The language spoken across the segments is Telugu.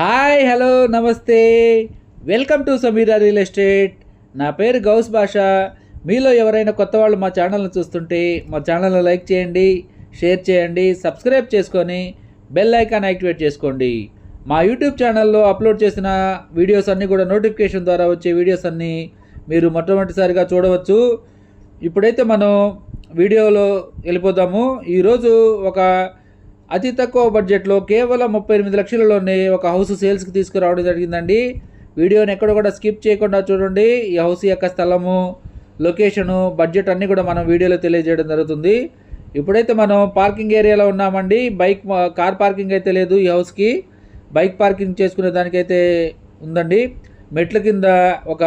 హాయ్ హలో నమస్తే. Welcome to Sameera real estate. నా పేరు గౌస్ భాష. మీలో ఎవరైనా కొత్త వాళ్ళు మా ఛానల్ని చూస్తుంటే మా ఛానల్ని లైక్ చేయండి షేర్ చేయండి సబ్స్క్రైబ్ చేసుకొని బెల్ ఐకాన్ యాక్టివేట్ చేసుకోండి. మా యూట్యూబ్ ఛానల్లో అప్లోడ్ చేసిన వీడియోస్ అన్నీ కూడా నోటిఫికేషన్ ద్వారా వచ్చే వీడియోస్ అన్నీ మీరు మొట్టమొదటిసారిగా చూడవచ్చు. ఇప్పుడైతే మనం వీడియోలో వెళ్ళిపోదాము. ఈరోజు ఒక అతి తక్కువ బడ్జెట్లో కేవలం ముప్పై ఎనిమిది లక్షలలోనే ఒక హౌస్ సేల్స్కి తీసుకురావడం జరిగిందండి. వీడియోని ఎక్కడ కూడా స్కిప్ చేయకుండా చూడండి. ఈ హౌస్ యొక్క స్థలము లొకేషను బడ్జెట్ అన్నీ కూడా మనం వీడియోలో తెలియజేయడం జరుగుతుంది. ఇప్పుడైతే మనం పార్కింగ్ ఏరియాలో ఉన్నామండి. బైక్ కార్ పార్కింగ్ అయితే లేదు ఈ హౌస్కి. బైక్ పార్కింగ్ చేసుకునే దానికైతే ఉందండి. మెట్ల కింద ఒక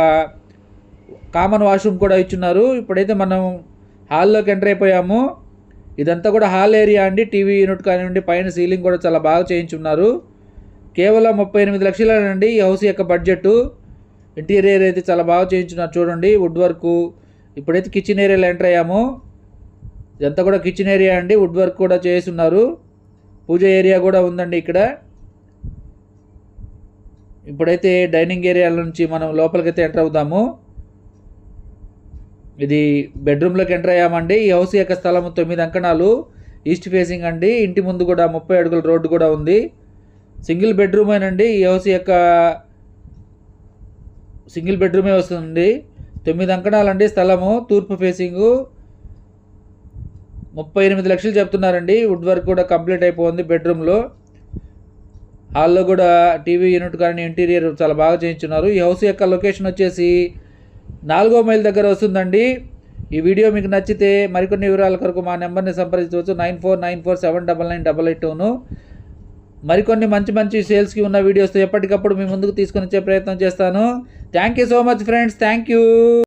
కామన్ వాష్రూమ్ కూడా ఇచ్చున్నారు. ఇప్పుడైతే మనం హాల్లోకి ఎంటర్ అయిపోయాము. ఇదంతా కూడా హాల్ ఏరియా అండి. టీవీ యూనిట్ కానివ్వండి పైన సీలింగ్ కూడా చాలా బాగా చేయించున్నారు. కేవలం ముప్పై ఎనిమిది లక్షలేనండి ఈ హౌస్ యొక్క బడ్జెట్ ఇంటీరియర్ అయితే చాలా బాగా చేయించున్నారు చూడండి వుడ్ వర్క్. ఇప్పుడైతే కిచెన్ ఏరియాలో ఎంటర్ అయ్యాము. ఇదంతా కూడా కిచెన్ ఏరియా అండి వుడ్ వర్క్ కూడా చేస్తున్నారు పూజ ఏరియా కూడా ఉందండి ఇక్కడ. ఇప్పుడైతే డైనింగ్ ఏరియా నుంచి మనం లోపలికైతే ఎంటర్ అవుదాము ఇది బెడ్రూమ్లోకి ఎంటర్ అయ్యామండి. ఈ హౌస్ యొక్క స్థలం తొమ్మిది అంకణాలు. ఈస్ట్ ఫేసింగ్ అండి. ఇంటి ముందు కూడా ముప్పై అడుగుల రోడ్డు కూడా ఉంది. సింగిల్ బెడ్రూమేనండి ఈ హౌస్ యొక్క సింగిల్ బెడ్రూమే వస్తుంది తొమ్మిది అంకణాలండి స్థలము. తూర్పు ఫేసింగు ముప్పై ఎనిమిది లక్షలు చెప్తున్నారండి. వుడ్ వర్క్ కూడా కంప్లీట్ అయిపోయింది బెడ్రూమ్లో హాల్లో కూడా టీవీ యూనిట్ కానీ ఇంటీరియర్ చాలా బాగా చేయించున్నారు. ఈ హౌస్ యొక్క లొకేషన్ వచ్చేసి నాలుగో మైల్ దగ్గర వస్తుందండి. ఈ వీడియో మీకు నచ్చితే మరికొన్ని వివరాల కొరకు మా నెంబర్ని సంప్రదించవచ్చు. Nine four nine four seven double nine double eight టూను. మరికొన్ని మంచి మంచి సేల్స్కి ఉన్న వీడియోస్తో ఎప్పటికప్పుడు మీ ముందుకు తీసుకొని వచ్చే ప్రయత్నం చేస్తాను. Thank you so much friends thank you